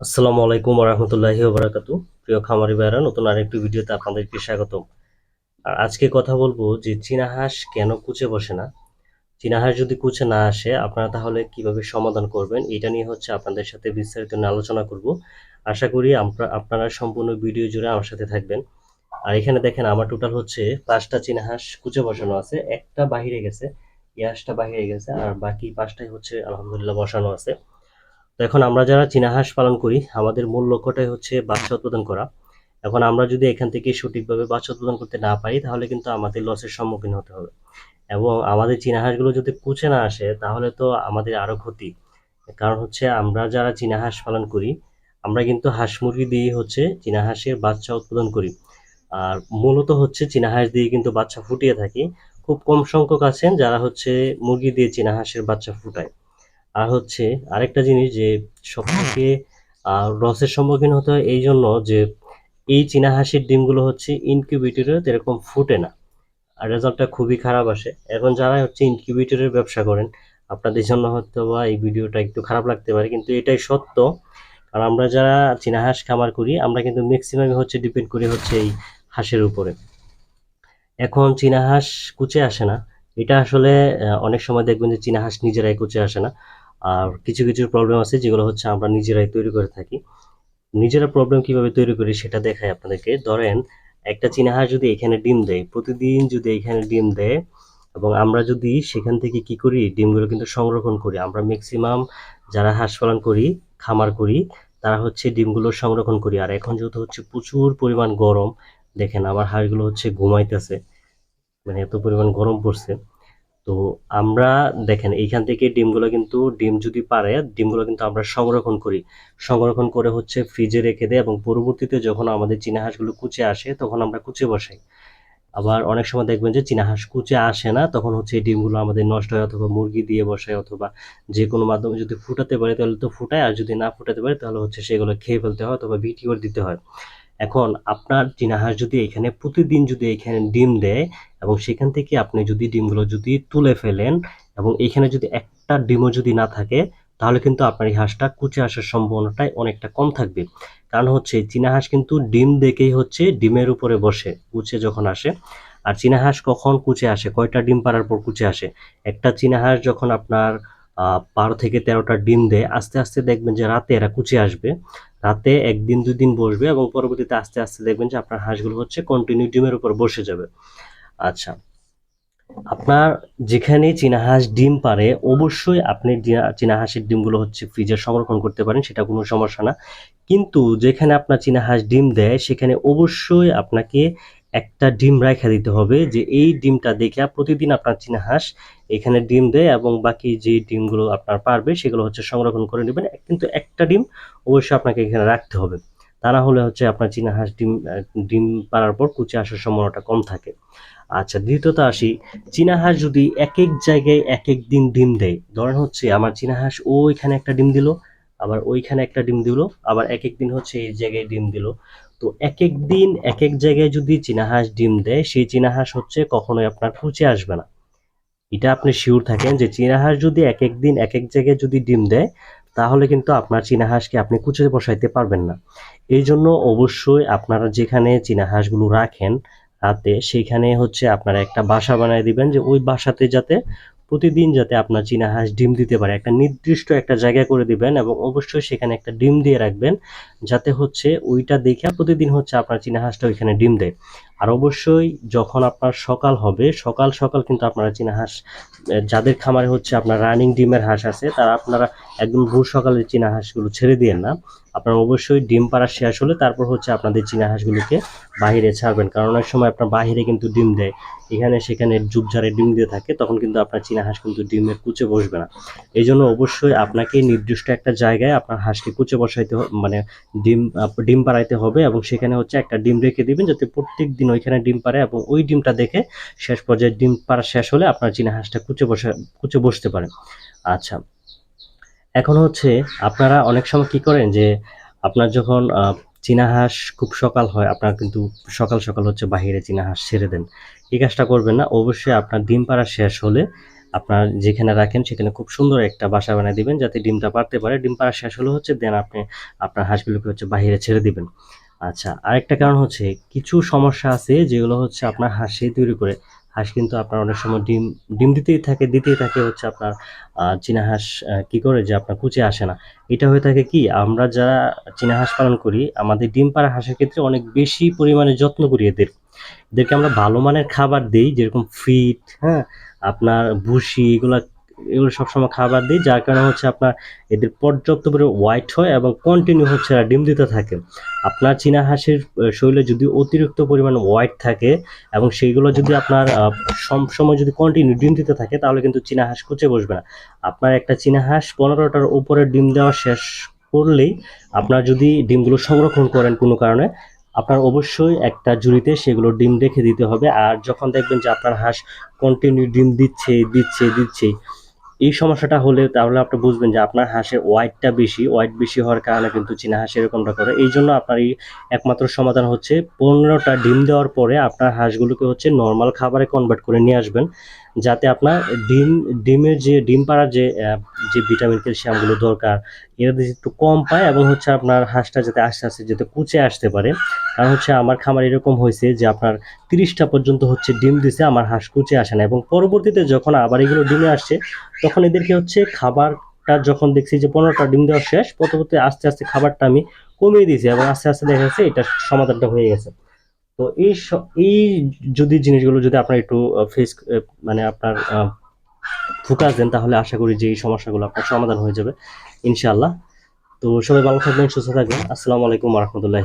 আসসালামু আলাইকুম রহমতুল্লাহি ওবরাকাতু প্রিয় খামারি ভাইরা নতুন আরেকটি ভিডিওতে আপনাদেরকে স্বাগতম। আর আজকে কথা বলব যে চীনা হাঁস কেন কুচে বসে না? চীনা হাঁস যদি কুচে না আসে, আপনারা তাহলে কীভাবে সমাধান করবেন? এটা নিয়ে হচ্ছে আপনাদের সাথে বিস্তারিত আলোচনা করব। আশা করি আপনারা সম্পূর্ণ ভিডিও জুড়ে আমার সাথে থাকবেন। আর এখানে দেখেন, আমার টোটাল হচ্ছে পাঁচটা চীনা হাঁস কুচে বসানো আছে। একটা বাহিরে গেছে, এই হাঁসটা বাহিরে গেছে, আর বাকি পাঁচটাই হচ্ছে আলহামদুলিল্লাহ বসানো আছে। তো এখন আমরা যারা চীনা হাঁস পালন করি, আমাদের মূল লক্ষ্যটাই হচ্ছে বাচ্চা উৎপাদন করা। এখন আমরা যদি এখান থেকে সঠিকভাবে বাচ্চা উৎপাদন করতে না পারি, তাহলে কিন্তু আমাদের লসের সম্মুখীন হতে হবে। এবং আমাদের চীনা হাঁসগুলো যদি কুচে না আসে, তাহলে তো আমাদের আরও ক্ষতি। কারণ হচ্ছে আমরা যারা চীনা হাঁস পালন করি, আমরা কিন্তু হাঁস মুরগি দিয়ে হচ্ছে চীনা হাঁসের বাচ্চা উৎপাদন করি। আর মূলত হচ্ছে চীনা হাঁস দিয়ে কিন্তু বাচ্চা ফুটিয়ে থাকি। খুব কম সংখ্যক আছেন যারা হচ্ছে মুরগি দিয়ে চীনা হাঁসের বাচ্চা ফুটায়। আর হচ্ছে আরেকটা জিনিস যে সবথেকে লসের সম্মুখীন হতে হয় এই জন্য যে এই চীনা হাঁসের ডিমগুলো হচ্ছে ইনকিউবেটরে এরকম ফুটে না। আর রেজাল্টটা খুবই খারাপ আসে। এখন যারা হচ্ছে ইনকিউবেটরের ব্যবসা করেন, আপনাদের জন্য হয়তো বা এই ভিডিওটা একটু খারাপ লাগতে পারে, কিন্তু এটাই সত্য। কারণ আমরা যারা চীনা হাঁস খামার করি, আমরা কিন্তু ম্যাক্সিমাম হচ্ছে ডিপেন্ড করি হচ্ছে এই হাঁসের উপরে। এখন চীনা হাঁস কুচে আসে না। এটা আসলে অনেক সময় দেখবেন যে চীনা হাঁস নিজেরাই কুচে আসে না। আর কিছু কিছু প্রবলেম আছে যেগুলো হচ্ছে আমরা নিজেরাই তৈরি করে থাকি। নিজেরা প্রবলেম কীভাবে তৈরি করি সেটা দেখাই আপনাদেরকে। ধরেন, একটা চীনাহাঁস যদি এখানে ডিম দেয়, প্রতিদিন যদি এখানে ডিম দেয় এবং আমরা যদি সেখান থেকে কি করি, ডিমগুলো কিন্তু সংরক্ষণ করি। আমরা ম্যাক্সিমাম যারা হাঁস পালন করি, খামার করি, তারা হচ্ছে ডিমগুলো সংরক্ষণ করি। আর এখন যেহেতু হচ্ছে প্রচুর পরিমাণ গরম, দেখেন আমার হাঁসগুলো হচ্ছে ঘুমাইতেছে মানে এত পরিমাণ গরম পড়ছে। তো আমরা দেখেন, এইখান থেকে ডিমগুলো কিন্তু, ডিম যদি পারে, ডিমগুলো কিন্তু আমরা সংরক্ষণ করি। সংরক্ষণ করে হচ্ছে ফ্রিজে রেখে দেয় এবং পরবর্তীতে যখন আমাদের চীনা হাঁসগুলো কুচে আসে, তখন আমরা কুচে বসাই। আবার অনেক সময় দেখবেন যে চীনা হাঁস কুচে আসে না, তখন হচ্ছে এই ডিমগুলো আমাদের নষ্ট হয় অথবা মুরগি দিয়ে বসায় অথবা যে কোনো মাধ্যমে যদি ফুটাতে পারে, তাহলে তো ফুটায়, আর যদি না ফুটাতে পারে, তাহলে হচ্ছে সেগুলো খেয়ে ফেলতে হয় অথবা বিক্রি করে দিতে হয়। এখন আপনার চীনা হাঁস যদি এখানে প্রতিদিন যদি এখানে ডিম দেয় এবং সেখান থেকে আপনি যদি ডিমগুলো যদি তুলে ফেলেন এবং এখানে যদি একটা ডিমও যদি না থাকে, তাহলে কিন্তু আপনার এই হাঁসটা কুচে আসার সম্ভাবনাটাই অনেকটা কম থাকবে। কারণ হচ্ছে চীনা হাঁস কিন্তু ডিম দেখেই হচ্ছে ডিমের উপরে বসে, কুচে যখন আসে। আর চীনা হাঁস কখন কুচে আসে? কয়টা ডিম পাড়ার পর কুচে আসে? একটা চীনা হাঁস যখন আপনার বারো থেকে তেরোটা ডিম দেয়। আস্তে আস্তে দেখবেন যে রাতে এরা কুচে আসবে। রাতে একদিন দুই দিন বসবে এবং পরবর্তীতে আস্তে আস্তে দেখবেন যে আপনার হাঁসগুলো হচ্ছে কন্টিনিউ ডিমের উপর বসে যাবে। আচ্ছা আপনার যেখানে চীনা হাঁস ডিম পারে, অবশ্যই আপনি ডিয়া- চীনা হাঁসের ডিমগুলো হচ্ছে ফ্রিজে সংরক্ষণ করতে পারেন, সেটা কোনো সমস্যা না। কিন্তু যেখানে আপনার চীনা হাঁস ডিম দেয়, সেখানে অবশ্যই আপনাকে একটা ডিম রাখা দিতে হবে যে এই ডিমটা দেখে প্রতিদিন আপনার চীনা হাঁস এখানে ডিম দেয় এবং বাকি যে ডিমগুলো আপনার পারবে সেগুলো হচ্ছে সংরক্ষণ করে নেবেন। কিন্তু একটা ডিম অবশ্যই আপনাকে এখানে রাখতে হবে। তা না হলে হচ্ছে আপনার চীনা হাঁস ডিম ডিম পাড়ার পর কুচে আসার সম্ভাবনাটা কম থাকে। আচ্ছা দ্বিতীয়ত আসি, চীনা হাঁস যদি এক এক জায়গায় এক এক দিন ডিম দেয়, ধরেন হচ্ছে আমার চীনা হাঁস ওইখানে একটা ডিম দিল, আবার ওইখানে একটা ডিম দিল, আবার এক এক দিন হচ্ছে এই জায়গায় ডিম দিল তো এক এক দিন এক এক জায়গায় যদি চীনা হাঁস ডিম দেয়, সেই চীনা হাঁস হচ্ছে কখনোই আপনার কুচে আসবে না। এটা আপনি শিওর থাকেন যে চীনা হাঁস যদি এক এক দিন এক এক জায়গায় যদি ডিম দেয়, তাহলে কিন্তু আপনার চীনা হাঁসকে আপনি কুচে বসাইতে পারবেন না। এই জন্য অবশ্যই আপনারা যেখানে চীনা হাঁসগুলো রাখেন রাতে, সেইখানে হচ্ছে আপনারা একটা বাসা বানিয়ে দিবেন যে ওই বাসাতে যাতে প্রতিদিন যাতে আপনার চীনা হাঁস ডিম দিতে পারে, একটা নির্দিষ্ট একটা জায়গা করে দিবেন এবং অবশ্যই সেখানে একটা ডিম দিয়ে রাখবেন, যাতে হচ্ছে ওইটা দেখে প্রতিদিন হচ্ছে আপনার চীনা হাঁসটা ওইখানে ডিম দেয়। আর অবশ্যই যখন আপনার সকাল হবে, সকাল সকাল কিন্তু আপনারা চীনা হাঁস যাদের খামারে হচ্ছে আপনার রানিং ডিমের হাঁস আছে, তারা আপনারা একদম ভোর সকালে চীনা হাঁসগুলো ছেড়ে দিয়েন না। আপনারা অবশ্যই ডিম পাড়া শেষ হলে তারপর হচ্ছে আপনাদের চীনা হাঁসগুলোকে বাইরে ছাড়বেন, কারণ অনেক সময় আপনার বাইরে কিন্তু ডিম দেয়। এখানে সেখানে ঝুপঝাড়ে ডিম দিয়ে থাকে, তখন কিন্তু আপনার চীনা হাঁস কিন্তু ডিমের কুচে বসবে না। এই জন্য অবশ্যই আপনাকে নির্দিষ্ট একটা জায়গায় আপনার হাঁসকে কুচে বসাইতে মানে ডিম ডিম পাড়াইতে হবে এবং সেখানে হচ্ছে একটা ডিম রেখে দিবেন, যাতে প্রত্যেক দিন ওইখানে ডিম পারে এবং ওই ডিমটা দেখে শেষ পর্যায়ে ডিম পাড়া শেষ হলে আপনার চীনা হাঁসটা কুচে বসে, কুচে বসতে পারে। আচ্ছা এখন হচ্ছে আপনারা অনেক সময় কি করেন যে আপনার যখন চীনা হাঁস খুব সকাল হয়, আপনার কিন্তু সকাল সকাল হচ্ছে বাহিরে চীনা হাঁস ছেড়ে দেন। এই কাজটা করবেন না, অবশ্যই আপনার ডিম পাড়া শেষ হলে আপনার যেখানে রাখেন সেখানে খুব সুন্দর একটা বাসা বানিয়ে দিবেন যাতে ডিমটা পারতে পারে। ডিম পাড়া শেষ হলে হচ্ছে দেন আপনি আপনার হাঁসগুলোকে হচ্ছে বাহিরে ছেড়ে দিবেন। আচ্ছা আরেকটা কারণ হচ্ছে কিছু সমস্যা আছে যেগুলো হচ্ছে আপনার হাঁসে তৈরি করে। হাঁস কিন্তু আপনার অনেক সময় ডিম ডিম দিতেই থাকে দিতেই থাকে হচ্ছে আপনার চীনা হাঁস কি করে যে আপনার কুচে আসে না। এটা হয়ে থাকে কি, আমরা যারা চীনা হাঁস পালন করি, আমাদের ডিম পাড়া হাঁসের ক্ষেত্রে অনেক বেশি পরিমাণে যত্ন করি এদের। এদেরকে আমরা ভালো মানের খাবার দিই, যেরকম ফিট হ্যাঁ আপনার ভুসি, এগুলা এগুলো সবসময় খাবার দিই, যার কারণে হচ্ছে আপনার এদের পর্যাপ্ত পরিমাণে হোয়াইট হয় এবং কন্টিনিউ হচ্ছে এরা ডিম দিতে থাকে। আপনার চীনা হাঁসের শরীরে যদি অতিরিক্ত পরিমাণ হোয়াইট থাকে এবং সেইগুলো যদি আপনার সময় যদি কন্টিনিউ ডিম দিতে থাকে, তাহলে কিন্তু চীনা হাঁস কুচে বসবে না। আপনার একটা চীনা হাঁস পনেরোটার উপরে ডিম দেওয়া শেষ করলেই আপনার যদি ডিমগুলো সংরক্ষণ করেন কোনো কারণে, আপনার অবশ্যই একটা ঝুড়িতে সেগুলো ডিম রেখে দিতে হবে। আর যখন দেখবেন যে আপনার হাঁস কন্টিনিউ ডিম দিচ্ছে দিচ্ছে দিচ্ছে এই সমস্যাটা হলে তাহলে আপনি বুঝবেন যে আপনার হাঁসের ওয়াইটটা বেশি ওয়াইট বেশি হওয়ার কারণে কিন্তু চীনা হাঁস এরকমটা করে। এই জন্য আপনার এই একমাত্র সমাধান হচ্ছে পনেরোটা ডিম দেওয়ার পরে আপনার হাঁসগুলোকে হচ্ছে নর্মাল খাবারে কনভার্ট করে নিয়ে আসবেন। যাতে আপনার ডিম, ডিমের যে, ডিম পাড়ার যে যে ভিটামিন, ক্যালসিয়ামগুলো দরকার, এরা একটু কম পায় এবং হচ্ছে আপনার হাঁসটা যাতে আস্তে আস্তে যাতে কুচে আসতে পারে। কারণ হচ্ছে আমার খামার এরকম হয়েছে যে, আপনার তিরিশটা পর্যন্ত হচ্ছে ডিম দিছে, আমার হাঁস কুচে আসে না। এবং পরবর্তীতে যখন আবার এগুলো ডিমে আসছে, তখন এদেরকে হচ্ছে খাবারটা যখন দেখছি যে, পনেরোটা ডিম দেওয়া শেষ পরবর্তী আস্তে আস্তে খাবারটা আমি কমিয়ে দিয়েছি এবং আস্তে আস্তে দেখা যাচ্ছে এটা সমাধানটা হয়ে গেছে। তো এই এই যদি জিনিসগুলো যদি আপনার একটু ফেস মানে আপনার ফোকাস দেন, তাহলে আশা করি যে এই সমস্যাগুলো আপনার সমাধান হয়ে যাবে, ইনশাআল্লাহ। তো সবাই ভালো থাকবেন, সুস্থ থাকবেন। আসসালামু আলাইকুম রহমতুল্লাহ